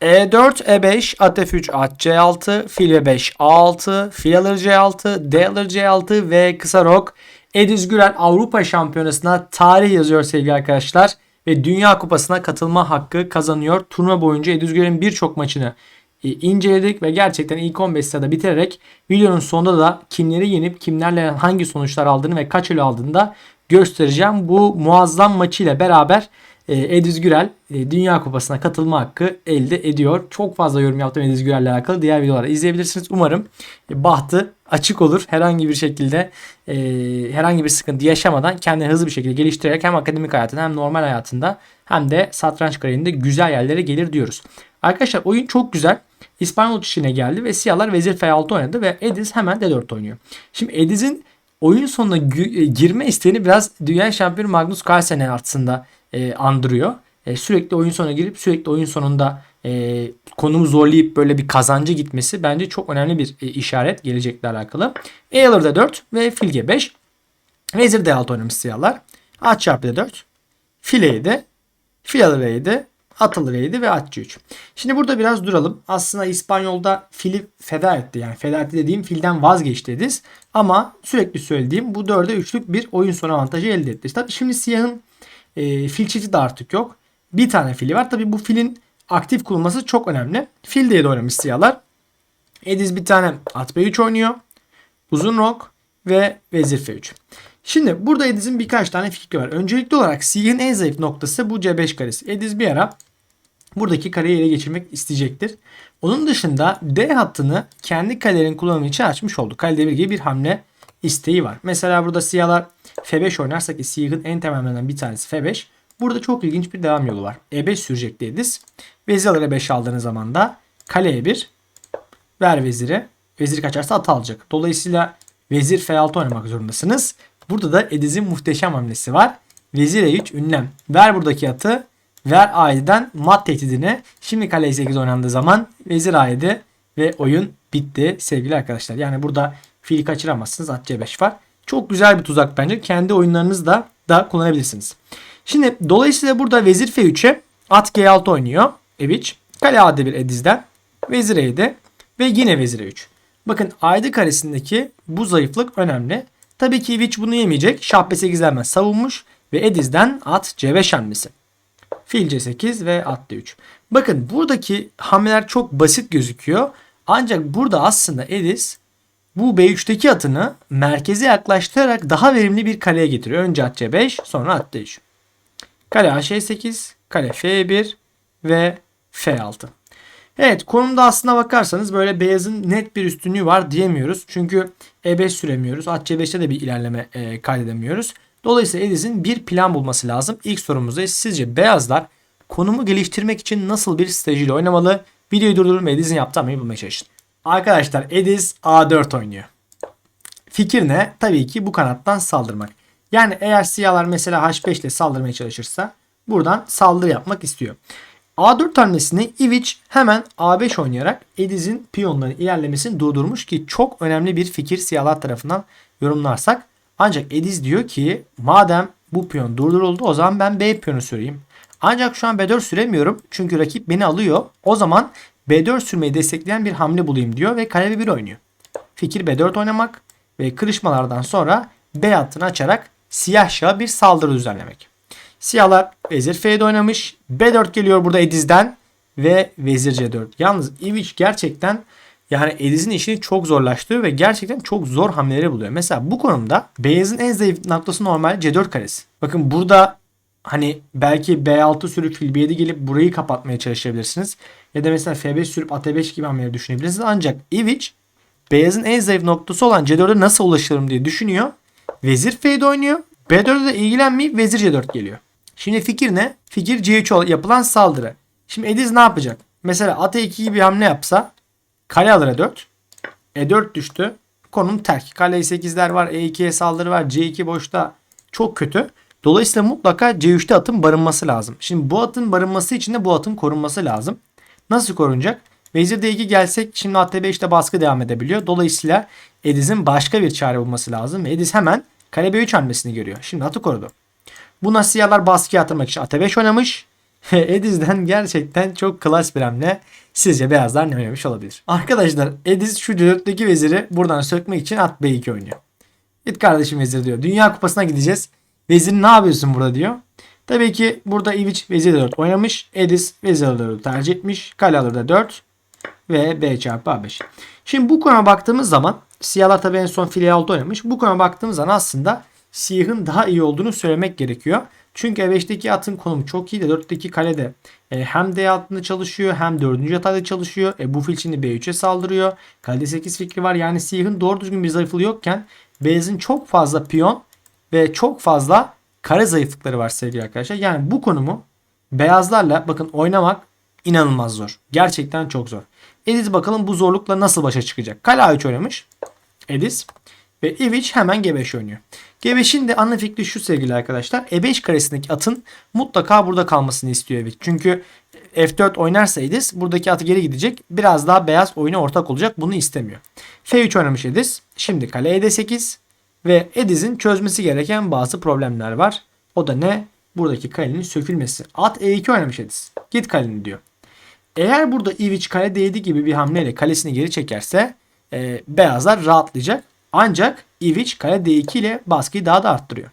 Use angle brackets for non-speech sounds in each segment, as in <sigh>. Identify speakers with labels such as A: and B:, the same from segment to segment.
A: E4, E5, at F3, at C6, fil B5, A6, fil alır C6, D alır C6 ve kısa rok. Ediz Gürel Avrupa Şampiyonası'na tarih yazıyor sevgili arkadaşlar. Ve Dünya Kupası'na katılma hakkı kazanıyor. Turnuva boyunca Ediz Gürel'in birçok maçını e, inceledik ve gerçekten ilk 15 sırada bitirerek videonun sonunda da kimleri yenip kimlerle hangi sonuçlar aldığını ve kaç elo aldığını da göstereceğim. Bu muazzam maçıyla beraber Ediz Gürel e, Dünya Kupası'na katılma hakkı elde ediyor. Çok fazla yorum yaptım Ediz Gürel'le alakalı. Diğer videoları izleyebilirsiniz. Umarım e, bahtı açık olur. Herhangi bir şekilde e, herhangi bir sıkıntı yaşamadan kendini hızlı bir şekilde geliştirerek hem akademik hayatında hem normal hayatında hem de satranç kariyerinde güzel yerlere gelir diyoruz. Arkadaşlar oyun çok güzel. İspanyol içine geldi ve siyahlar vezir F6 oynadı ve Ediz hemen D4 oynuyor. Şimdi Ediz'in oyun sonuna girme isteğini biraz dünya şampiyonu Magnus Carlsen aslında e, andırıyor. E, sürekli oyun sonuna girip sürekli oyun sonunda e, konumu zorlayıp böyle bir kazancı gitmesi bence çok önemli bir e, işaret gelecekle alakalı. E alır da 4 ve fil G5. Vezir D6 oynamış siyahlar. At çarpı D4. Fil E7. Fil alır E7. At alır E7 ve at C3. Şimdi burada biraz duralım. Aslında İspanyol'da fili feda etti. Yani feda etti dediğim filden vazgeçti Ediz. Ama sürekli söylediğim bu 4'e 3'lük bir oyun sonu avantajı elde etti. Tabii şimdi siyahın e, fil çifti de artık yok. Bir tane fili var. Tabi bu filin aktif kullanılması çok önemli. Fil diye de oynamış siyahlar. Ediz bir tane at B3 oynuyor. Uzun rok ve vezir F3. Şimdi burada Ediz'in birkaç tane fikri var. Öncelikli olarak siyahın en zayıf noktası bu C5 karesi. Ediz bir ara buradaki kareyi ele geçirmek isteyecektir. Onun dışında D hattını kendi kalelerin kullanımı için açmış oldu. Kale devir gibi bir hamle isteği var. Mesela burada siyahlar F5 oynarsak ki siyahın en temellerinden bir tanesi F5. Burada çok ilginç bir devam yolu var. E5 sürecek dediz. Vezir alır E5 aldığınız zaman da kale E1 ver veziri. Vezir kaçarsa at alacak. Dolayısıyla vezir F6 oynamak zorundasınız. Burada da Ediz'in muhteşem hamlesi var. Vezir E3 ünlem. Ver buradaki atı. Ver A7'den mat tehdidini. Şimdi kale E8 oynandığı zaman vezir A7 ve oyun bitti sevgili arkadaşlar. Yani burada fili kaçıramazsınız. At C5 var. Çok güzel bir tuzak bence. Kendi oyunlarınızda da kullanabilirsiniz. Şimdi dolayısıyla burada vezir F3'e at G6 oynuyor. Eviç. Kale A1 Ediz'den. Vezir E7 ve yine vezir E3. Bakın aydı karesindeki bu zayıflık önemli. Tabii ki Eviç bunu yemeyecek. Şah B8'lerden savunmuş ve Ediz'den at C5 hamlesi. Fil C8 ve at D3. Bakın buradaki hamleler çok basit gözüküyor. Ancak burada aslında Ediz bu B3'teki atını merkeze yaklaştırarak daha verimli bir kaleye getiriyor. Önce at C5 sonra at D3. Kale H8, kale F1 ve F6. Evet konumda aslına bakarsanız böyle beyazın net bir üstünlüğü var diyemiyoruz. Çünkü E5 süremiyoruz. At C5'te de bir ilerleme e, kaydedemiyoruz. Dolayısıyla Ediz'in bir plan bulması lazım. İlk sorumuzda sizce beyazlar konumu geliştirmek için nasıl bir stratejiyle oynamalı? Videoyu durdurun ve Ediz'in yaptığı bulmaya çalışın. Arkadaşlar Ediz A4 oynuyor. Fikir ne? Tabii ki bu kanattan saldırmak. Yani eğer siyahlar mesela H5 ile saldırmaya çalışırsa buradan saldırı yapmak istiyor. A4 hamlesini Ivic hemen A5 oynayarak Ediz'in piyonların ilerlemesini durdurmuş ki çok önemli bir fikir siyahlar tarafından yorumlarsak. Ancak Ediz diyor ki madem bu piyon durduruldu o zaman ben B piyonu süreyim. Ancak şu an B4 süremiyorum çünkü rakip beni alıyor. O zaman B4 sürmeyi destekleyen bir hamle bulayım diyor ve kale B1 oynuyor. Fikir B4 oynamak ve kırışmalardan sonra B hattını açarak siyah şaha bir saldırı düzenlemek. Siyahlar vezir F7 oynamış. B4 geliyor burada Ediz'den ve vezir C4. Yalnız Ivic gerçekten yani Ediz'in işini çok zorlaştırıyor ve gerçekten çok zor hamleleri buluyor. Mesela bu konumda beyazın en zayıf noktası normal C4 karesi. Bakın burada hani belki B6 sürüp fil B7 gelip burayı kapatmaya çalışabilirsiniz. Ya da mesela F5 sürüp At5 gibi hamleleri düşünebilirsiniz. Ancak Ivic beyazın en zayıf noktası olan C4'e nasıl ulaşırım diye düşünüyor. Vezir F7 oynuyor. B4'e de ilgilenmeyip vezir C4 geliyor. Şimdi fikir ne? Fikir C3 yapılan saldırı. Şimdi Ediz ne yapacak? Mesela at E2 gibi hamle yapsa kale alır E4. E4 düştü. Konum terk. Kale E8'ler var. E2'ye saldırı var. C2 boşta. Çok kötü. Dolayısıyla mutlaka C3'te atın barınması lazım. Şimdi bu atın barınması için de bu atın korunması lazım. Nasıl korunacak? Vezir D2 gelsek şimdi at D5'te baskı devam edebiliyor. Dolayısıyla Ediz'in başka bir çare bulması lazım. Ediz hemen kale B3 hamlesini görüyor. Şimdi atı korudu. Bu siyahlar baskıya atmak için at 5 oynamış. <laughs> Ediz'den gerçekten çok klas bir hamle. Sizce beyazlar ne oynamış olabilir? Arkadaşlar Ediz şu C4'teki veziri buradan sökmek için at B2 oynuyor. Git kardeşim vezir diyor. Dünya kupasına gideceğiz. Vezir ne yapıyorsun burada diyor. Tabii ki burada Ivic vezir 4 oynamış. Ediz vezir 4'ü tercih etmiş. Kale alır da 4 ve B çarpı A5. Şimdi bu konuma baktığımız zaman siyahlar tabii en son file 6 oynamış. Bu konuma baktığımız zaman aslında siyahın daha iyi olduğunu söylemek gerekiyor. Çünkü E5'teki atın konumu çok iyi de 4'teki kalede e, hem D altında çalışıyor hem 4. yatayda çalışıyor. E, bu fil şimdi B3'e saldırıyor. Kalede 8 fikri var. Yani siyahın doğru düzgün bir zayıflığı yokken beyazın çok fazla piyon ve çok fazla kare zayıflıkları var sevgili arkadaşlar. Yani bu konumu beyazlarla bakın oynamak inanılmaz zor. Gerçekten çok zor. Ediz bakalım bu zorlukla nasıl başa çıkacak. Kale A3 oynamış. Ediz. Ve Ivic hemen G5 oynuyor. G5'in de ana fikri şu sevgili arkadaşlar. E5 karesindeki atın mutlaka burada kalmasını istiyor Ivic. Çünkü F4 oynarsa Ediz buradaki atı geri gidecek. Biraz daha beyaz oyuna ortak olacak. Bunu istemiyor. F3 oynamış Ediz. Şimdi kale E8 ve Ediz'in çözmesi gereken bazı problemler var. O da ne? Buradaki kalenin sökülmesi. At E2 oynamış Ediz. Git kaleni diyor. Eğer burada Ivic kale değdi gibi bir hamleyle kalesini geri çekerse e, beyazlar rahatlayacak. Ancak Ivic kale D2 ile baskıyı daha da arttırıyor.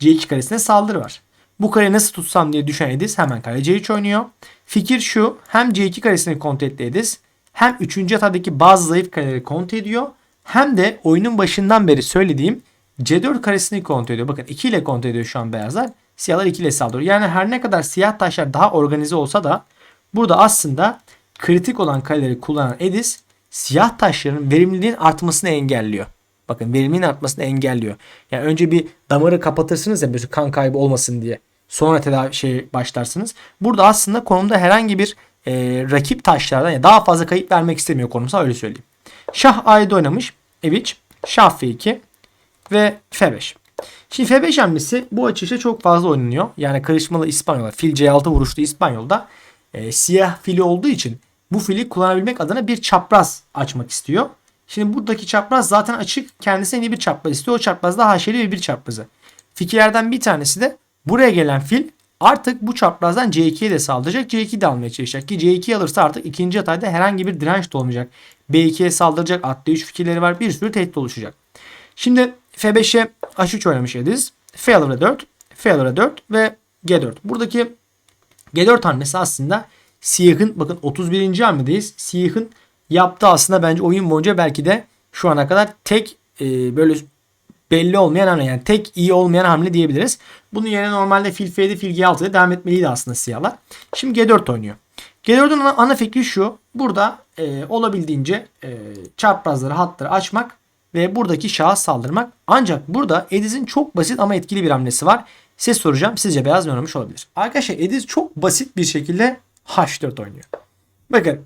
A: C2 karesine saldırı var. Bu kareyi nasıl tutsam diye düşen Ediz hemen kale C3 oynuyor. Fikir şu hem C2 karesini kontrol etti Ediz hem 3. hatadaki bazı zayıf kareleri kontrol ediyor. Hem de oyunun başından beri söylediğim C4 karesini kontrol ediyor. Bakın 2 ile kontrol ediyor şu an beyazlar. Siyahlar 2 ile saldırıyor. Yani her ne kadar siyah taşlar daha organize olsa da burada aslında kritik olan kareleri kullanan Edis siyah taşların verimliliğin artmasını engelliyor. Bakın verimliliğin artmasını engelliyor. Yani önce bir damarı kapatırsınız ya böyle kan kaybı olmasın diye. Sonra tedavi şey başlarsınız. Burada aslında konumda herhangi bir e, rakip taşlardan ya daha fazla kayıp vermek istemiyor konumsa öyle söyleyeyim. Şah A7 oynamış. Evic. Şah F2 ve F5. Şimdi F5 hamlesi bu açışta çok fazla oynanıyor. Yani karışmalı İspanyolda, fil C6 vuruşlu İspanyolda e, siyah fili olduğu için bu fili kullanabilmek adına bir çapraz açmak istiyor. Şimdi buradaki çapraz zaten açık. Kendisi yeni bir çapraz istiyor. O çapraz da haşeli ve bir çaprazı. Fikirlerden bir tanesi de buraya gelen fil artık bu çaprazdan C2'ye de saldıracak. C2 de almaya çalışacak ki C2 alırsa artık ikinci hatayda herhangi bir direnç de olmayacak. B2'ye saldıracak. At D3 fikirleri var. Bir sürü tehdit oluşacak. Şimdi F5'e H3 oynamış Ediz. F alır 4. F alır 4 ve G4. Buradaki G4 hamlesi aslında Siyah'ın bakın 31. hamledeyiz. Siyah'ın yaptığı aslında bence oyun boyunca belki de şu ana kadar tek e, böyle belli olmayan hamle yani tek iyi olmayan hamle diyebiliriz. Bunun yerine normalde fil F7 fil G6'ya devam etmeliydi aslında siyahlar. Şimdi G4 oynuyor. G4'ün ana, ana fikri şu. Burada e, olabildiğince e, çaprazları hatları açmak ve buradaki şaha saldırmak. Ancak burada Ediz'in çok basit ama etkili bir hamlesi var. Size soracağım sizce beyaz ne oynamış olabilir? Arkadaşlar Ediz çok basit bir şekilde H4 oynuyor. Bakın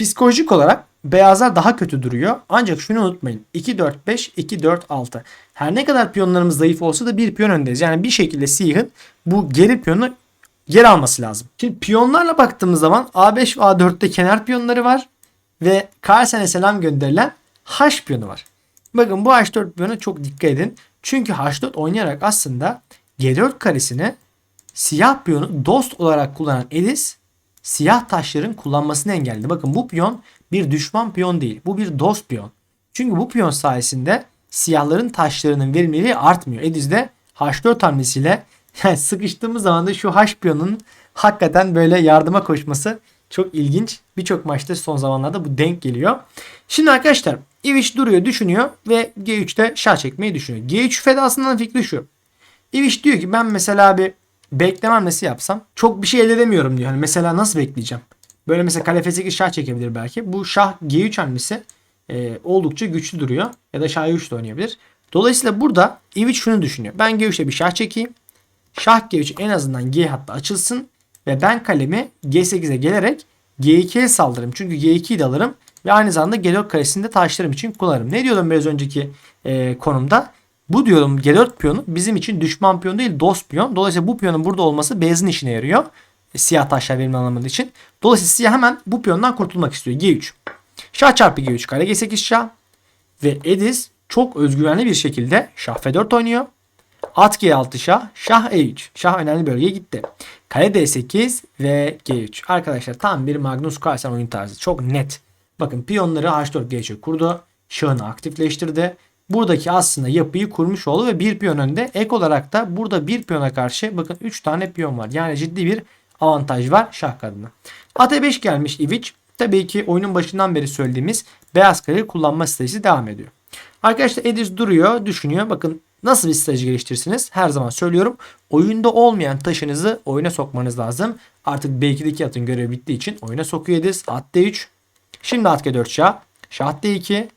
A: psikolojik olarak beyazlar daha kötü duruyor. Ancak şunu unutmayın. 2-4-5, 2-4-6. Her ne kadar piyonlarımız zayıf olsa da bir piyon öndeyiz. Yani bir şekilde siyahın bu geri piyonu geri alması lazım. Şimdi piyonlarla baktığımız zaman A5 ve A4'te kenar piyonları var. Ve Carlsen'e selam gönderilen H piyonu var. Bakın bu H4 piyona çok dikkat edin. Çünkü H4 oynayarak aslında G4 karesini siyah piyonu dost olarak kullanan Edis siyah taşların kullanmasını engelledi. Bakın bu piyon bir düşman piyon değil. Bu bir dost piyon. Çünkü bu piyon sayesinde siyahların taşlarının verimliliği artmıyor. Ediz'de H4 hamlesiyle <laughs> yani sıkıştığımız zaman da şu H piyonun hakikaten böyle yardıma koşması çok ilginç. Birçok maçta son zamanlarda bu denk geliyor. Şimdi arkadaşlar Ivic duruyor düşünüyor ve G3'te şah çekmeyi düşünüyor. G3 fedasından fikri şu. Ivic diyor ki ben mesela bir bekleme hamlesi yapsam çok bir şey elde edemiyorum diyor. Hani mesela nasıl bekleyeceğim? Böyle mesela kale f8 şah çekebilir belki. Bu şah G3 hamlesi e, oldukça güçlü duruyor. Ya da şah 3 de oynayabilir. Dolayısıyla burada Ivic şunu düşünüyor. Ben G3'e bir şah çekeyim. Şah G3 en azından G hatta açılsın. Ve ben kalemi G8'e gelerek G2'ye saldırırım. Çünkü G2'yi de alırım. Ve aynı zamanda G4 karesinde taşlarım için kullanırım. Ne diyordum biraz önceki e, konumda? Bu diyorum G4 piyonu bizim için düşman piyon değil dost piyon. Dolayısıyla bu piyonun burada olması beyazın işine yarıyor. E, siyah taşlar verimli anlamadığı için. Dolayısıyla siyah hemen bu piyondan kurtulmak istiyor. G3. Şah çarpı G3 kare G8 şah. Ve Ediz çok özgüvenli bir şekilde şah F4 oynuyor. At G6 şah. Şah E3. Şah önemli bölgeye gitti. Kale D8 ve G3. Arkadaşlar tam bir Magnus Carlsen oyun tarzı. Çok net. Bakın piyonları H4 G3 kurdu. Şahını aktifleştirdi. Buradaki aslında yapıyı kurmuş oldu ve bir piyon önde. Ek olarak da burada bir piyona karşı bakın 3 tane piyon var. Yani ciddi bir avantaj var şah kadına. At E5 gelmiş Ivic. Tabii ki oyunun başından beri söylediğimiz beyaz kaleyi kullanma stratejisi devam ediyor. Arkadaşlar Ediz duruyor, düşünüyor. Bakın nasıl bir strateji geliştirirsiniz? Her zaman söylüyorum. Oyunda olmayan taşınızı oyuna sokmanız lazım. Artık B2'deki atın görevi bittiği için oyuna sokuyor Ediz. At D3. Şimdi at G4 şah. Şah D2.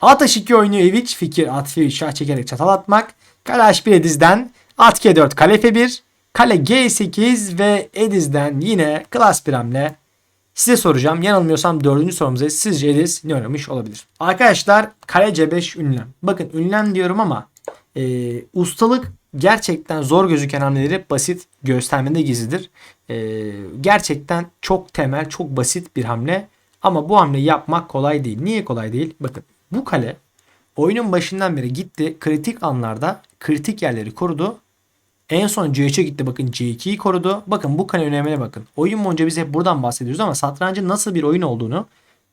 A: At H2 oynuyor Ivic. Fikir at F3 şah çekerek çatal atmak. Kale H1 Ediz'den. At G4 kale F1. Kale G8 ve Ediz'den yine klas bir hamle Size soracağım. Yanılmıyorsam dördüncü sorumuza sizce Ediz ne oynamış olabilir? Arkadaşlar kale C5 ünlem. Bakın ünlem diyorum ama e, ustalık gerçekten zor gözüken hamleleri basit göstermede gizlidir. E, gerçekten çok temel, çok basit bir hamle. Ama bu hamleyi yapmak kolay değil. Niye kolay değil? Bakın bu kale oyunun başından beri gitti kritik anlarda kritik yerleri korudu en son C3'e gitti bakın C2'yi korudu. Bakın bu kale önemine bakın. Oyun boyunca biz hep buradan bahsediyoruz ama satrancın nasıl bir oyun olduğunu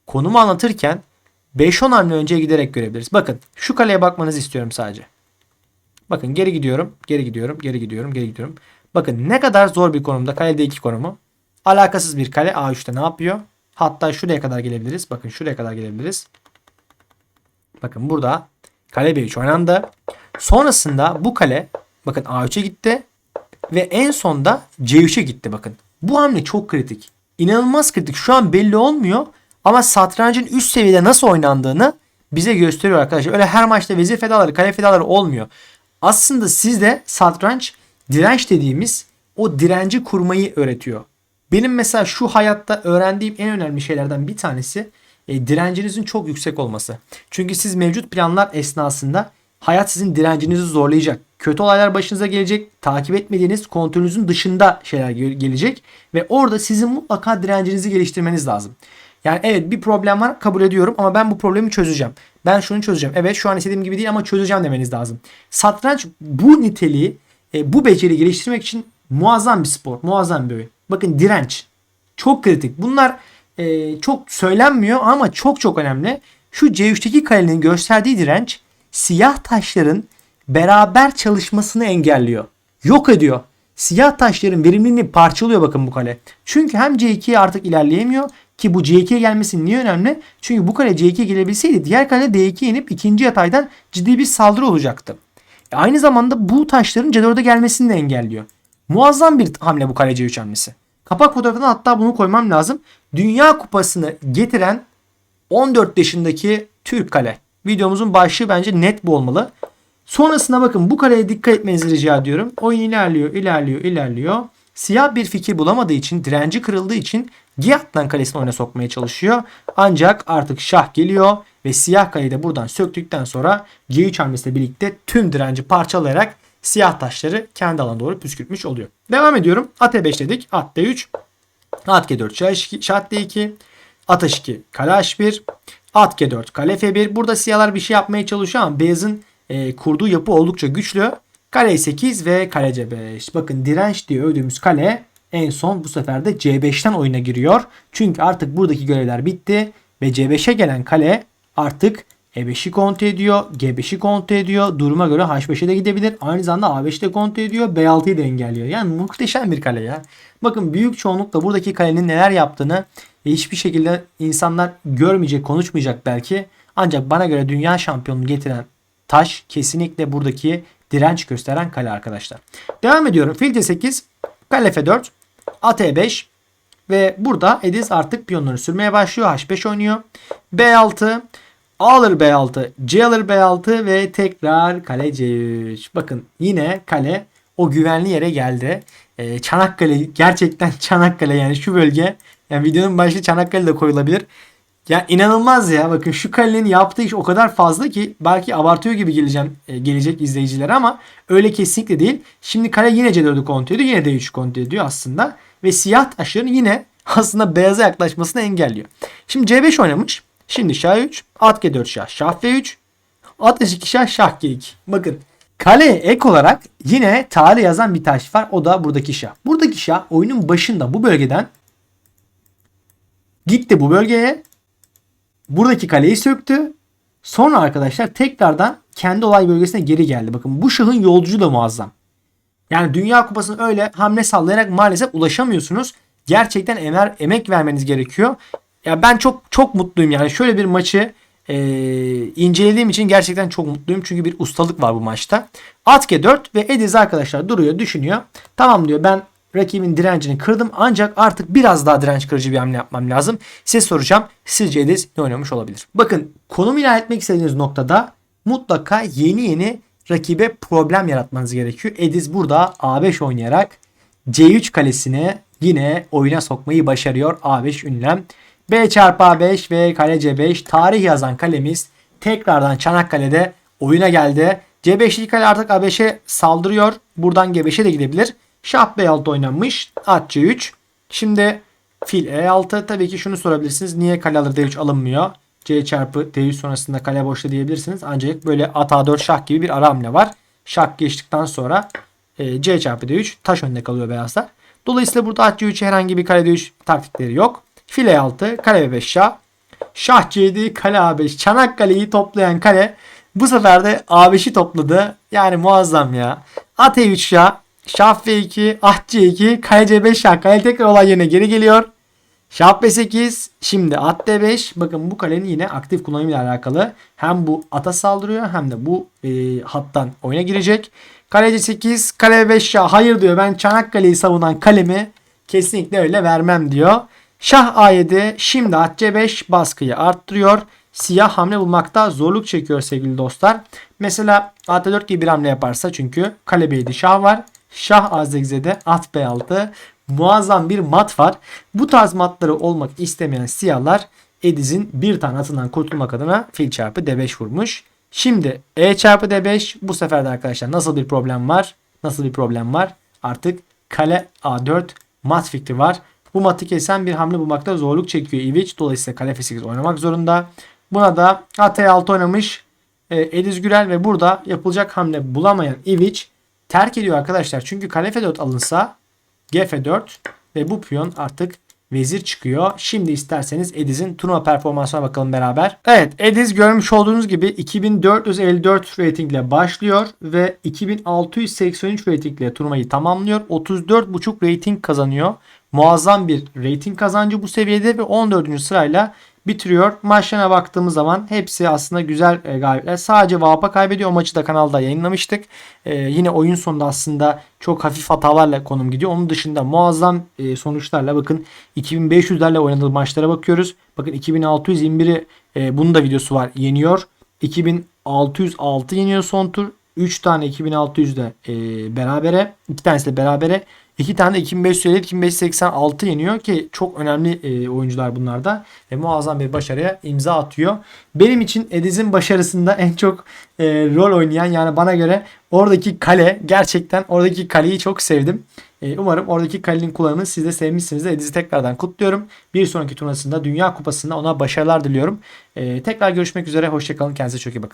A: konumu anlatırken 5-10 hamle önceye giderek görebiliriz. Bakın şu kaleye bakmanızı istiyorum sadece. Bakın geri gidiyorum, geri gidiyorum, geri gidiyorum, geri gidiyorum. Bakın ne kadar zor bir konumda kalede iki konumu. Alakasız bir kale A3'te ne yapıyor? Hatta şuraya kadar gelebiliriz. Bakın şuraya kadar gelebiliriz. Bakın burada kale B3 oynandı. Sonrasında bu kale Bakın A3'e gitti. Ve en sonda C3'e gitti bakın. Bu hamle çok kritik. İnanılmaz kritik. Şu an belli olmuyor. Ama satrancın üst seviyede nasıl oynandığını bize gösteriyor arkadaşlar. Öyle her maçta vezir fedaları, kale fedaları olmuyor. Aslında sizde satranç direnç dediğimiz o direnci kurmayı öğretiyor. Benim mesela şu hayatta öğrendiğim en önemli şeylerden bir tanesi e, direncinizin çok yüksek olması. Çünkü siz mevcut planlar esnasında hayat sizin direncinizi zorlayacak. Kötü olaylar başınıza gelecek. Takip etmediğiniz kontrolünüzün dışında şeyler gelecek. Ve orada sizin mutlaka direncinizi geliştirmeniz lazım. Yani evet bir problem var kabul ediyorum ama ben bu problemi çözeceğim. Ben şunu çözeceğim. Evet şu an istediğim gibi değil ama çözeceğim demeniz lazım. Satranç bu niteliği, e, bu beceri geliştirmek için muazzam bir spor, muazzam bir oyun. Bakın direnç. Çok kritik. Bunlar e, çok söylenmiyor ama çok çok önemli. Şu C3'teki kalenin gösterdiği direnç siyah taşların beraber çalışmasını engelliyor. Yok ediyor. Siyah taşların verimliliğini parçalıyor bakın bu kale. Çünkü hem C2'ye artık ilerleyemiyor ki bu C2'ye gelmesi niye önemli? Çünkü bu kale C2'ye gelebilseydi diğer kale D2'ye inip ikinci yataydan ciddi bir saldırı olacaktı. E aynı zamanda bu taşların C4'e gelmesini de engelliyor. Muazzam bir hamle bu kale C3 hamlesi. Kapak fotoğrafına hatta bunu koymam lazım. Dünya kupasını getiren 14 yaşındaki Türk kale. Videomuzun başlığı bence net bu olmalı. Sonrasında bakın bu kareye dikkat etmenizi rica ediyorum. Oyun ilerliyor, ilerliyor, ilerliyor. Siyah bir fikir bulamadığı için, direnci kırıldığı için Giat'tan kalesini oyuna sokmaya çalışıyor. Ancak artık şah geliyor ve siyah kaleyi de buradan söktükten sonra G3 hamlesiyle birlikte tüm direnci parçalayarak siyah taşları kendi alana doğru püskürtmüş oluyor. Devam ediyorum. At E5 dedik. At D3. At G4 şah, şah D2. At H2 kale H1. At G4 kale F1. Burada siyahlar bir şey yapmaya çalışıyor ama beyazın e, kurduğu yapı oldukça güçlü. Kale 8 ve kale C5. Bakın direnç diye övdüğümüz kale en son bu sefer de C5'ten oyuna giriyor. Çünkü artık buradaki görevler bitti ve C5'e gelen kale artık E5'i kontrol ediyor, G5'i kontrol ediyor. Duruma göre H5'e de gidebilir. Aynı zamanda A5'i de kontrol ediyor, B6'yı da engelliyor. Yani muhteşem bir kale ya. Bakın büyük çoğunlukla buradaki kalenin neler yaptığını hiçbir şekilde insanlar görmeyecek, konuşmayacak belki. Ancak bana göre dünya şampiyonunu getiren taş kesinlikle buradaki direnç gösteren kale arkadaşlar. Devam ediyorum. Fil C8, kale F4, at E5 ve burada Ediz artık piyonları sürmeye başlıyor. H5 oynuyor. B6, A alır B6, C alır B6 ve tekrar kale C3. Bakın yine kale o güvenli yere geldi. Ee, Çanakkale gerçekten Çanakkale yani şu bölge. Yani videonun başı Çanakkale'de koyulabilir. Ya inanılmaz ya. Bakın şu kalenin yaptığı iş o kadar fazla ki belki abartıyor gibi geleceğim e, gelecek izleyicilere ama öyle kesinlikle değil. Şimdi kale yine C4'ü kontrol ediyor. Yine D3 kontrol ediyor aslında. Ve siyah taşların yine <laughs> aslında beyaza yaklaşmasını engelliyor. Şimdi C5 oynamış. Şimdi şah 3, at G4 şah, şah F3, at H2 şah, şah G2. Bakın Kaleye ek olarak yine tarih yazan bir taş var. O da buradaki şah. Buradaki şah oyunun başında bu bölgeden gitti bu bölgeye. Buradaki kaleyi söktü. Sonra arkadaşlar tekrardan kendi olay bölgesine geri geldi. Bakın bu şahın yolculuğu da muazzam. Yani Dünya Kupası'na öyle hamle sallayarak maalesef ulaşamıyorsunuz. Gerçekten emer, emek vermeniz gerekiyor. Ya ben çok çok mutluyum yani şöyle bir maçı e, incelediğim için gerçekten çok mutluyum. Çünkü bir ustalık var bu maçta. At G4 ve Ediz arkadaşlar duruyor düşünüyor. Tamam diyor ben rakibin direncini kırdım ancak artık biraz daha direnç kırıcı bir hamle yapmam lazım. Size soracağım sizce Ediz ne oynamış olabilir? Bakın konum ilan etmek istediğiniz noktada mutlaka yeni yeni rakibe problem yaratmanız gerekiyor. Ediz burada A5 oynayarak C3 kalesini yine oyuna sokmayı başarıyor A5 ünlem. B çarpı A5 ve kale C5 tarih yazan kalemiz tekrardan Çanakkale'de oyuna geldi. C5'lik kale artık A5'e saldırıyor. Buradan G5'e de gidebilir. Şah B6 oynanmış. At C3. Şimdi fil E6. Tabii ki şunu sorabilirsiniz. Niye kale alır D3 alınmıyor? C çarpı D3 sonrasında kale boşta diyebilirsiniz. Ancak böyle at A4 şah gibi bir ara hamle var. Şah geçtikten sonra e, C çarpı D3 taş önünde kalıyor beyazlar. Dolayısıyla burada at C3 herhangi bir kale D3 taktikleri yok. Fil E6, kale B5 şah. Şah C7, kale A5. Çanakkale'yi toplayan kale bu sefer de A5'i topladı. Yani muazzam ya. At E3 şah. Şah F2, at C2, kale C5 şah. Kale tekrar olay yerine geri geliyor. Şah B8. Şimdi at D5. Bakın bu kalenin yine aktif kullanımıyla alakalı. Hem bu ata saldırıyor hem de bu e, hattan oyuna girecek. Kale C8. Kale B5 şah. Hayır diyor ben Çanakkale'yi savunan kalemi kesinlikle öyle vermem diyor. Şah A7. Şimdi at C5 baskıyı arttırıyor. Siyah hamle bulmakta zorluk çekiyor sevgili dostlar. Mesela at 4 gibi bir hamle yaparsa çünkü kale B7 şah var. Şah A8'de at B6 muazzam bir mat var. Bu tarz matları olmak istemeyen siyahlar Ediz'in bir tane atından kurtulmak adına fil çarpı D5 vurmuş. Şimdi E çarpı D5 bu sefer de arkadaşlar nasıl bir problem var? Nasıl bir problem var? Artık kale A4 mat fikri var. Bu matı kesen bir hamle bulmakta zorluk çekiyor Ivic. Dolayısıyla kale F8 oynamak zorunda. Buna da at E6 oynamış e, Ediz Gürel ve burada yapılacak hamle bulamayan Ivic terk ediyor arkadaşlar. Çünkü kale F4 alınsa Gf4 ve bu piyon artık vezir çıkıyor. Şimdi isterseniz Ediz'in turnuva performansına bakalım beraber. Evet Ediz görmüş olduğunuz gibi 2454 rating ile başlıyor ve 2683 rating ile turnuvayı tamamlıyor. 34.5 rating kazanıyor. Muazzam bir rating kazancı bu seviyede ve 14. sırayla bitiriyor. Maçlarına baktığımız zaman hepsi aslında güzel e, galibiyetler. Sadece Vapa kaybediyor. O maçı da kanalda yayınlamıştık. E, yine oyun sonunda aslında çok hafif hatalarla konum gidiyor. Onun dışında muazzam e, sonuçlarla bakın 2500'lerle oynadığı maçlara bakıyoruz. Bakın 2621'i e, bunun da videosu var. Yeniyor. 2606 yeniyor son tur. 3 tane 2600'de e, berabere. 2 tanesi de berabere. 2 tane de 2550 2586 yeniyor ki çok önemli e, oyuncular bunlar da ve muazzam bir başarıya imza atıyor. Benim için Ediz'in başarısında en çok e, rol oynayan yani bana göre oradaki kale gerçekten oradaki kaleyi çok sevdim. E, umarım oradaki kalenin kullanımını siz de sevmişsiniz. Ediz'i tekrardan kutluyorum. Bir sonraki turnuvasında Dünya Kupası'nda ona başarılar diliyorum. E, tekrar görüşmek üzere. Hoşçakalın. Kendinize çok iyi bakın.